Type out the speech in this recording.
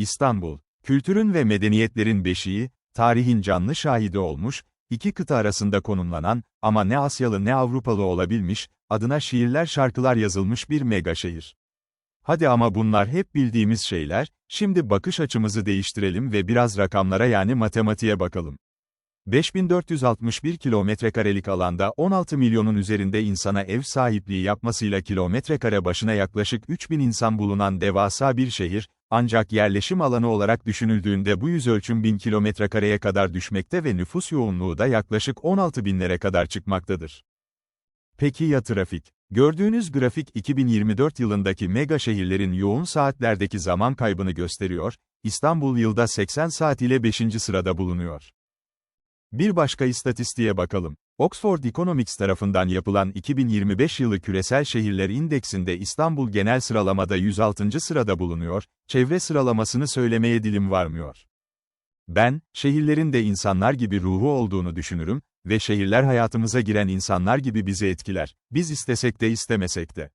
İstanbul, kültürün ve medeniyetlerin beşiği, tarihin canlı şahidi olmuş, iki kıta arasında konumlanan, ama ne Asyalı ne Avrupalı olabilmiş, adına şiirler şarkılar yazılmış bir mega şehir. Hadi ama bunlar hep bildiğimiz şeyler, şimdi bakış açımızı değiştirelim ve biraz rakamlara yani matematiğe bakalım. 5461 kilometrekarelik alanda 16 milyonun üzerinde insana ev sahipliği yapmasıyla kilometrekare başına yaklaşık 3000 insan bulunan devasa bir şehir, ancak yerleşim alanı olarak düşünüldüğünde bu yüzölçüm 1000 kilometrekareye kadar düşmekte ve nüfus yoğunluğu da yaklaşık 16 binlere kadar çıkmaktadır. Peki ya trafik? Gördüğünüz grafik 2024 yılındaki mega şehirlerin yoğun saatlerdeki zaman kaybını gösteriyor, İstanbul yılda 80 saat ile 5. sırada bulunuyor. Bir başka istatistiğe bakalım. Oxford Economics tarafından yapılan 2025 yılı küresel şehirler indeksinde İstanbul genel sıralamada 106. sırada bulunuyor, çevre sıralamasını söylemeye dilim varmıyor. Ben, şehirlerin de insanlar gibi ruhu olduğunu düşünürüm ve şehirler hayatımıza giren insanlar gibi bizi etkiler, biz istesek de istemesek de.